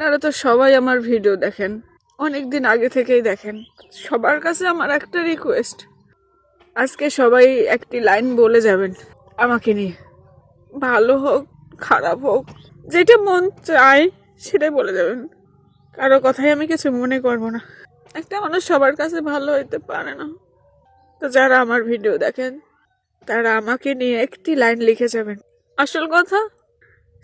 আপনারা তো সবাই আমার ভিডিও দেখেন। অনেক দিন আগে থেকেই দেখেন। সবার কাছে আমার একটা রিকোয়েস্ট আজকে সবাই একটি লাইন বলে যাবেন আমাকে নিয়ে। ভালো হোক, খারাপ হোক, যেটা মন চায় সেটাই বলে যাবেন। কারও কথাই আমি কিছু মনে করব না। একটা মানুষ সবার কাছে ভালো হইতে পারে না। তো যারা আমার ভিডিও দেখেন, তারা আমাকে নিয়ে একটি লাইন লিখে যাবেন। আসল কথা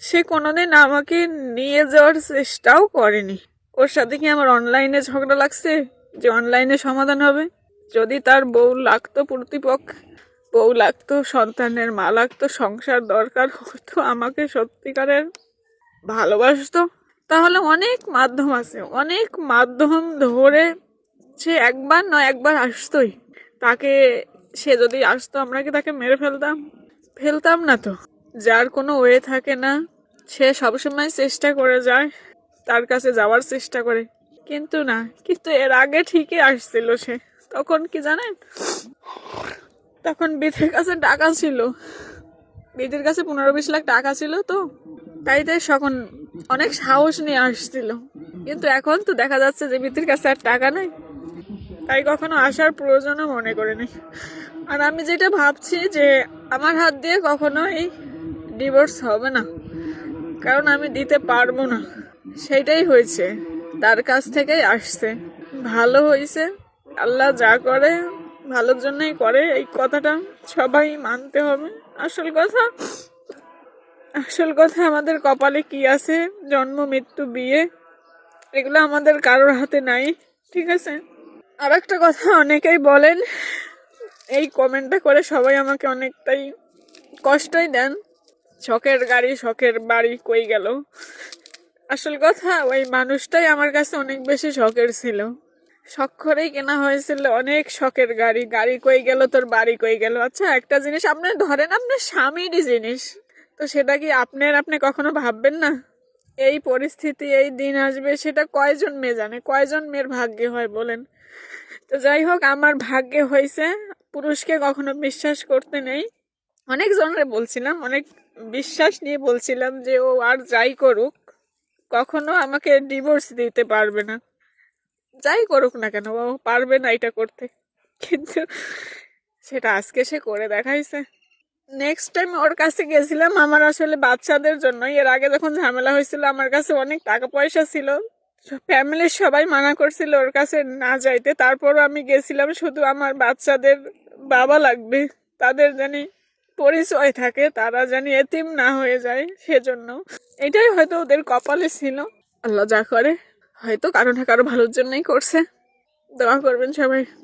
সে কোনোদিন আমাকে নিয়ে যাওয়ার চেষ্টাও করেনি। ওর সাথে কি আমার অনলাইনে ঝগড়া লাগছে? যে অনলাইনে সমাধান হবে? যদি তার বউ লাগতো প্রতিপক্ষ, বউ লাগতো সন্তানের, মা লাগতো, সংসার দরকার হতো, আমাকে সত্যিকারের ভালোবাসতো, তাহলে অনেক মাধ্যম আছে। অনেক মাধ্যম ধরে সে একবার নয় একবার আসতোই। তাকে সে যদি আসতো, আমরা কি তাকে মেরে ফেলতাম? ফেলতাম না তো। যার কোনো ওয়ে থাকে না, সে সবসময় চেষ্টা করে যায়, তার কাছে যাওয়ার চেষ্টা করে। কিন্তু না, কিন্তু এর আগে ঠিকই আসছিল সে। তখন কি জানেন? তখন বিধের কাছে টাকা ছিল। বিধের কাছে পনেরো বিশ লাখ টাকা ছিল তো, তাই তাই তখন অনেক সাহস নিয়ে আসছিল। কিন্তু এখন তো দেখা যাচ্ছে যে বিধির কাছে আর টাকা নেই। তাই কখনো আসার প্রয়োজনও মনে করিনি। আর আমি যেটা ভাবছি যে, আমার হাত দিয়ে কখনোই ডিভোর্স হবে না। কারণ আমি দিতে পারব না। সেটাই হয়েছে। তার কাছ থেকেই আসছে। ভালো হয়েছে। আল্লাহ যা করে, ভালোর জন্যই করে। এই কথাটা সবাই মানতে হবে। আসল কথা আসল কথা আমাদের কপালে কি আছে? জন্ম, মৃত্যু, বিয়ে, এগুলো আমাদের কারোর হাতে নাই। ঠিক আছে? আর একটা কথা অনেকেই বলেন, এই কমেন্টটা করে সবাই আমাকে অনেকটাই কষ্টই দেন। শখের গাড়ি, শখের বাড়ি কই গেল? আসল কথা, ওই মানুষটাই আমার কাছে অনেক বেশি শখের ছিল। শখ করেই কেনা হয়েছিল অনেক শখের গাড়ি। গাড়ি কই গেল, তোর বাড়ি কই গেল? আচ্ছা একটা জিনিস আপনি ধরেন আপনার স্বামীরই জিনিস, তো সেটা কি আপনার, আপনি কখনো ভাববেন না? এই পরিস্থিতি, এই দিন আসবে, সেটা কয়জন মেয়ে জানে? কয়জন মেয়ের ভাগ্যে হয় বলেন? তো যাই হোক, আমার ভাগ্যে হয়েছে, পুরুষকে কখনো বিশ্বাস করতে নেই। অনেক জনরে বলছিলাম, অনেক বিশ্বাস নিয়ে বলছিলাম যে ও আর যাই করুক, কখনো আমাকে ডিভোর্স দিতে পারবে না। যাই করুক না কেন, ও পারবে না এটা করতে। কিন্তু সেটা আজকে সে করে দেখাইছে। নেক্সট টাইম ওর কাছে গেছিলাম, আমার আসলে বাচ্চাদের জন্য এর আগে যখন ঝামেলা হয়েছিল, আমার কাছে অনেক টাকা পয়সা ছিল। ফ্যামিলির সবাই মানা করছিল ওর কাছে না যাইতে। তারপরও আমি গেছিলাম, শুধু আমার বাচ্চাদের বাবা লাগবে, তাদের জানি পরিচয় থাকে, তারা জানি এতিম না হয়ে যায় সেজন্য। এটাই হয়তো ওদের কপালে ছিল। আল্লাহ যা করে, হয়তো কারও না কারও ভালোর জন্যই করছে। দোয়া করবেন সবাই।